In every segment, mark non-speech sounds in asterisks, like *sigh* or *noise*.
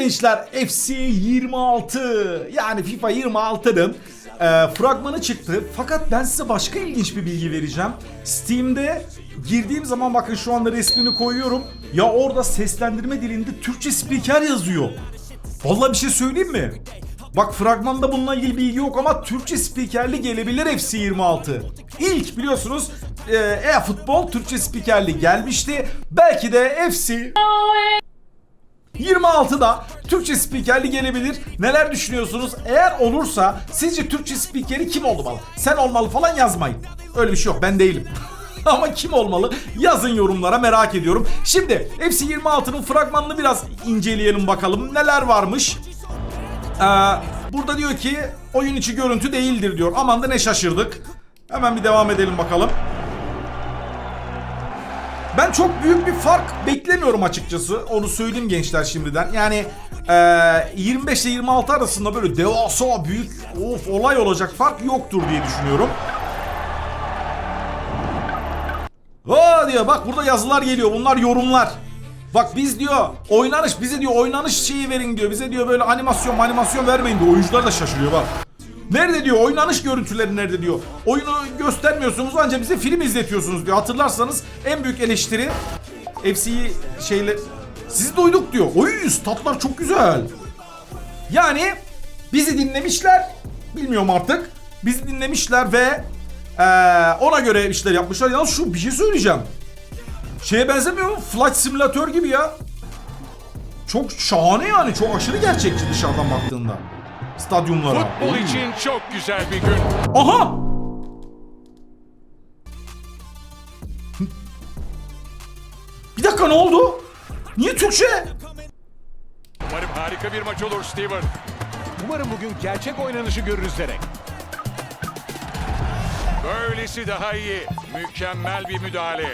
gençler FC 26 yani FIFA 26'nın e, fragmanı çıktı. Fakat ben size başka ilginç bir bilgi vereceğim. Steam'de girdiğim zaman bakın şu anda resmini koyuyorum. Ya orada seslendirme dilinde Türkçe spiker yazıyor. Vallahi bir şey söyleyeyim mi? Bak fragmanda bununla ilgili bilgi yok ama Türkçe spikerli gelebilir FC 26. İlk biliyorsunuz e, e-futbol Türkçe spikerli gelmişti. Belki de FC 26'da Türkçe spikerli gelebilir. Neler düşünüyorsunuz? Eğer olursa sizce Türkçe spikeri kim olmalı? Sen olmalı falan yazmayın. Öyle bir şey yok ben değilim. *laughs* Ama kim olmalı? Yazın yorumlara merak ediyorum. Şimdi FC 26'nın fragmanını biraz inceleyelim bakalım. Neler varmış? Ee, burada diyor ki oyun içi görüntü değildir diyor. Aman da ne şaşırdık. Hemen bir devam edelim bakalım. Ben çok büyük bir fark beklemiyorum açıkçası. Onu söyleyeyim gençler şimdiden. Yani e, 25 ile 26 arasında böyle devasa büyük of olay olacak fark yoktur diye düşünüyorum. Aa diyor bak burada yazılar geliyor. Bunlar yorumlar. Bak biz diyor oynanış bize diyor oynanış şeyi verin diyor. Bize diyor böyle animasyon animasyon vermeyin diyor. Oyuncular da şaşırıyor bak. Nerede diyor oynanış görüntüleri nerede diyor. Oyunu göstermiyorsunuz ancak bize film izletiyorsunuz diyor. Hatırlarsanız en büyük eleştiri FC'yi şeyle sizi duyduk diyor. Oy statlar çok güzel. Yani bizi dinlemişler. Bilmiyorum artık. Bizi dinlemişler ve eee, ona göre işler yapmışlar. Yalnız şu bir şey söyleyeceğim. Şeye benzemiyor mu? Flight simülatör gibi ya. Çok şahane yani. Çok aşırı gerçekçi dışarıdan baktığında. Stadyumlara. Futbol Oy. için çok güzel bir gün. Aha! Bir dakika ne oldu? Niye Türkçe? Umarım harika bir maç olur Steven. Umarım bugün gerçek oynanışı görürüz Derek. Böylesi daha iyi. Mükemmel bir müdahale.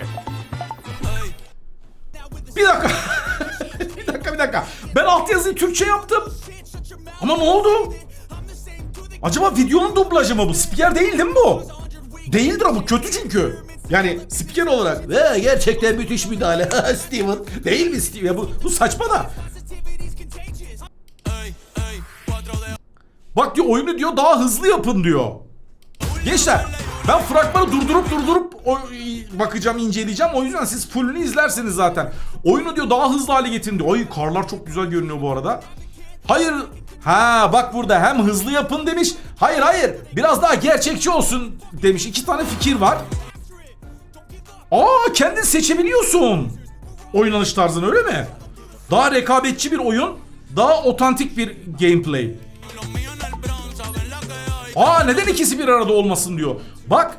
Bir dakika. *laughs* bir dakika bir dakika. Ben altyazıyı Türkçe yaptım. Ama ne oldu? Acaba videonun dublajı mı bu? Spiker değil değil mi bu? Değildir ama kötü çünkü. Yani spiker olarak ve gerçekten müthiş müdahale *laughs* Steven. Değil mi Steven? Bu, bu saçma da. Bak diyor oyunu diyor daha hızlı yapın diyor. Gençler ben fragmanı durdurup durdurup bakacağım inceleyeceğim. O yüzden siz fullünü izlersiniz zaten. Oyunu diyor daha hızlı hale getirin diyor. Ay karlar çok güzel görünüyor bu arada. Hayır. Ha bak burada hem hızlı yapın demiş. Hayır hayır biraz daha gerçekçi olsun demiş. İki tane fikir var. Aa kendin seçebiliyorsun. Oynanış tarzını öyle mi? Daha rekabetçi bir oyun. Daha otantik bir gameplay. Aa neden ikisi bir arada olmasın diyor. Bak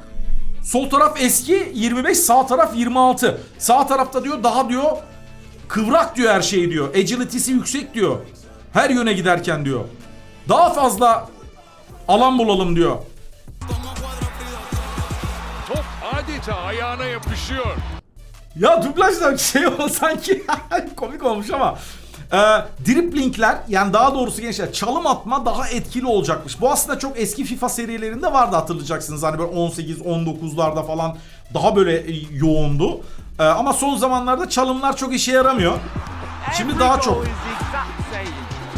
sol taraf eski 25 sağ taraf 26. Sağ tarafta diyor daha diyor kıvrak diyor her şey diyor. Agility'si yüksek diyor. Her yöne giderken diyor. Daha fazla alan bulalım diyor. Top adeta ayağına yapışıyor. Ya dublajda şey *laughs* o sanki komik olmuş ama e, driplingler yani daha doğrusu gençler çalım atma daha etkili olacakmış. Bu aslında çok eski FIFA serilerinde vardı hatırlayacaksınız. Hani böyle 18-19'larda falan daha böyle e, yoğundu. E, ama son zamanlarda çalımlar çok işe yaramıyor. Şimdi daha çok.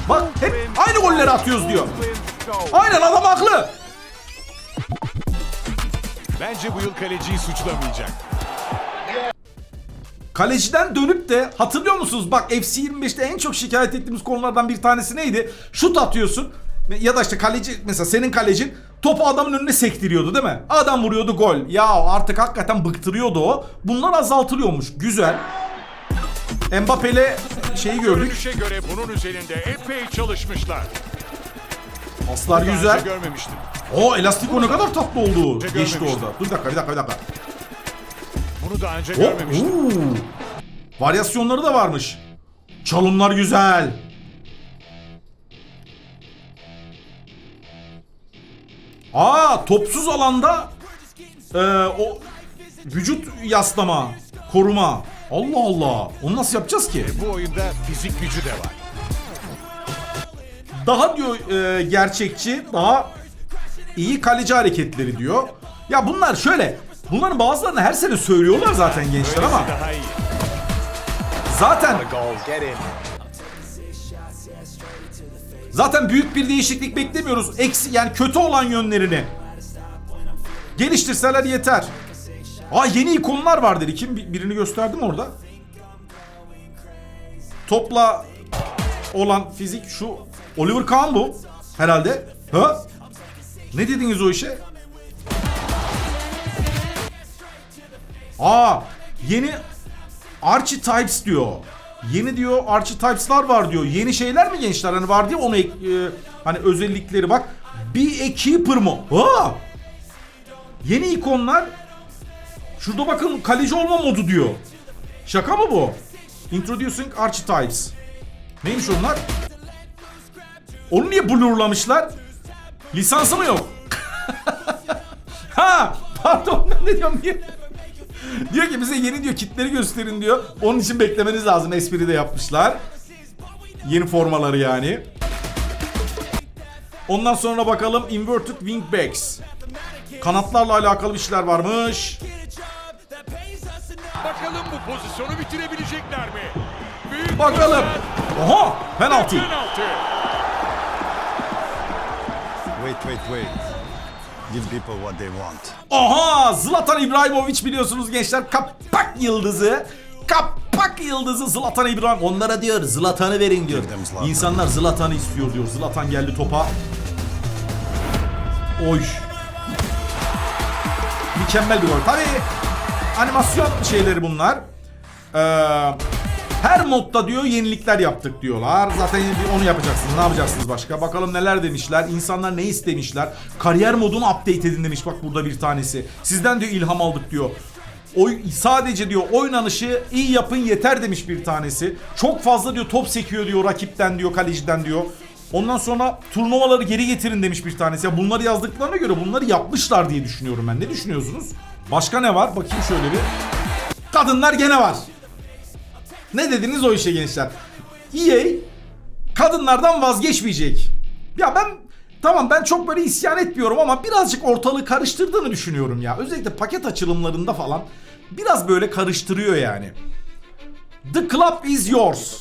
Bak hep aynı golleri atıyoruz diyor. Aynen adam haklı. Bence bu yıl kaleciyi suçlamayacak. Kaleciden dönüp de hatırlıyor musunuz? Bak FC 25'te en çok şikayet ettiğimiz konulardan bir tanesi neydi? Şut atıyorsun ya da işte kaleci mesela senin kalecin topu adamın önüne sektiriyordu değil mi? Adam vuruyordu gol. Ya artık hakikaten bıktırıyordu o. Bunlar azaltılıyormuş. Güzel. Mbappe'le şeyi gördük. Görünüşe göre bunun üzerinde epey çalışmışlar. Paslar güzel. görmemiştim. O elastiko ne kadar tatlı oldu. Geçti orada. Dur bir dakika bir dakika bir dakika. Bunu daha önce Oh, görmemiştim. oo. Varyasyonları da varmış. Çalımlar güzel. Aa topsuz alanda e, o vücut yaslama, koruma. Allah Allah. Onu nasıl yapacağız ki? Bu oyunda fizik gücü de var. Daha diyor e, gerçekçi, daha iyi kaleci hareketleri diyor. Ya bunlar şöyle. Bunların bazılarını her sene söylüyorlar zaten gençler ama zaten. Zaten büyük bir değişiklik beklemiyoruz. Eksi yani kötü olan yönlerini geliştirseler yeter. Aa yeni ikonlar var dedi. Kim Bir- birini gösterdim orada. Topla olan fizik şu Oliver Kahn bu herhalde. Ha? Ne dediniz o işe? Aa yeni Archetypes diyor. Yeni diyor Archetypes'lar var diyor. Yeni şeyler mi gençler? Hani var diye onu e, hani özellikleri bak. Bir a keeper mı? Yeni ikonlar. Şurada bakın kaleci olma modu diyor. Şaka mı bu? Introducing Archetypes. Neymiş onlar? Onu niye blurlamışlar? Lisansı mı yok? *laughs* ha, pardon ben ne diyorum niye? diyor ki bize yeni diyor kitleri gösterin diyor. Onun için beklemeniz lazım. Espri de yapmışlar. Yeni formaları yani. Ondan sonra bakalım inverted wingbacks. Kanatlarla alakalı bir şeyler varmış. Bakalım bu pozisyonu bitirebilecekler mi? Büyük Bakalım. fırsat. Oha penaltı. Penaltı. Wait, wait, wait. Give people what they want. Aha Zlatan İbrahimovic biliyorsunuz gençler kapak yıldızı. Kapak yıldızı Zlatan İbrahim. Onlara diyor Zlatan'ı verin diyor. Zlatan. İnsanlar Zlatan'ı istiyor diyor. Zlatan geldi topa. Oy. Mükemmel bir gol. Tabii animasyon şeyleri bunlar. Ee, her modda diyor yenilikler yaptık diyorlar. Zaten onu yapacaksınız. Ne yapacaksınız başka? Bakalım neler demişler. İnsanlar ne istemişler? Kariyer modunu update edin demiş bak burada bir tanesi. Sizden diyor ilham aldık diyor. Oy, sadece diyor oynanışı iyi yapın yeter demiş bir tanesi. Çok fazla diyor top sekiyor diyor rakipten diyor kaleciden diyor. Ondan sonra turnuvaları geri getirin demiş bir tanesi. Ya bunları yazdıklarına göre bunları yapmışlar diye düşünüyorum ben. Ne düşünüyorsunuz? Başka ne var? Bakayım şöyle bir. Kadınlar gene var. Ne dediniz o işe gençler? EA kadınlardan vazgeçmeyecek. Ya ben tamam ben çok böyle isyan etmiyorum ama birazcık ortalığı karıştırdığını düşünüyorum ya. Özellikle paket açılımlarında falan biraz böyle karıştırıyor yani. The club is yours.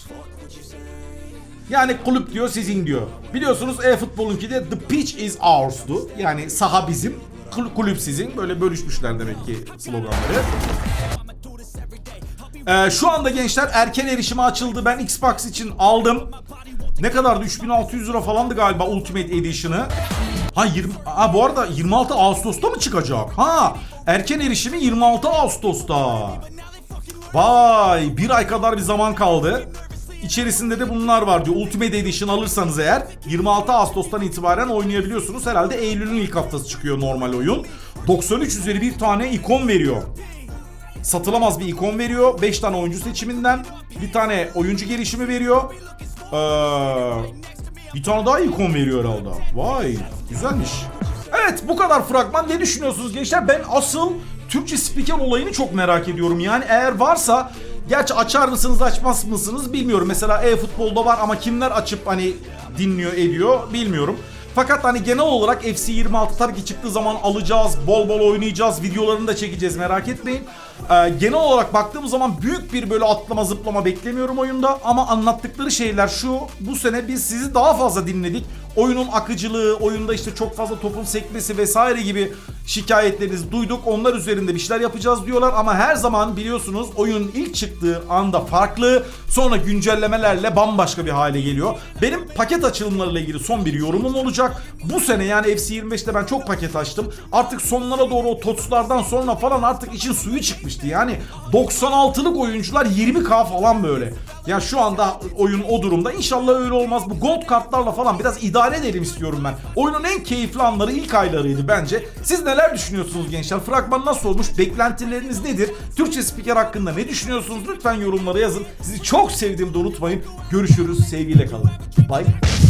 Yani kulüp diyor sizin diyor. Biliyorsunuz e-futbolunki de the pitch is ours'du. Yani saha bizim, kulüp sizin. Böyle bölüşmüşler demek ki sloganları. Ee, şu anda gençler erken erişime açıldı. Ben Xbox için aldım. Ne kadardı? 3600 lira falandı galiba Ultimate Edition'ı. Ha 20 ha bu arada 26 Ağustos'ta mı çıkacak? Ha erken erişimi 26 Ağustos'ta. Vay bir ay kadar bir zaman kaldı. İçerisinde de bunlar var diyor. Ultimate Edition alırsanız eğer 26 Ağustos'tan itibaren oynayabiliyorsunuz. Herhalde Eylül'ün ilk haftası çıkıyor normal oyun. 93 üzeri bir tane ikon veriyor satılamaz bir ikon veriyor. 5 tane oyuncu seçiminden bir tane oyuncu gelişimi veriyor. Ee, bir tane daha ikon veriyor herhalde. Vay güzelmiş. Evet bu kadar fragman. Ne düşünüyorsunuz gençler? Ben asıl Türkçe spiker olayını çok merak ediyorum. Yani eğer varsa gerçi açar mısınız açmaz mısınız bilmiyorum. Mesela e-futbolda var ama kimler açıp hani dinliyor ediyor bilmiyorum. Fakat hani genel olarak FC 26 tabii ki çıktığı zaman alacağız, bol bol oynayacağız, videolarını da çekeceğiz merak etmeyin. Ee, genel olarak baktığım zaman büyük bir böyle atlama zıplama beklemiyorum oyunda ama anlattıkları şeyler şu. Bu sene biz sizi daha fazla dinledik. Oyunun akıcılığı, oyunda işte çok fazla topun sekmesi vesaire gibi şikayetlerinizi duyduk. Onlar üzerinde bir şeyler yapacağız diyorlar ama her zaman biliyorsunuz oyun ilk çıktığı anda farklı. Sonra güncellemelerle bambaşka bir hale geliyor. Benim paket açılımlarıyla ilgili son bir yorumum olacak. Bu sene yani FC 25'te ben çok paket açtım. Artık sonlara doğru o totslardan sonra falan artık için suyu çıkmıştı. Yani 96'lık oyuncular 20k falan böyle. Ya şu anda oyun o durumda. İnşallah öyle olmaz. Bu gold kartlarla falan biraz idare edelim istiyorum ben. Oyunun en keyifli anları ilk aylarıydı bence. Siz neler düşünüyorsunuz gençler? Fragman nasıl olmuş? Beklentileriniz nedir? Türkçe spiker hakkında ne düşünüyorsunuz? Lütfen yorumlara yazın. Sizi çok sevdiğimi de unutmayın. Görüşürüz. Sevgiyle kalın. Bye.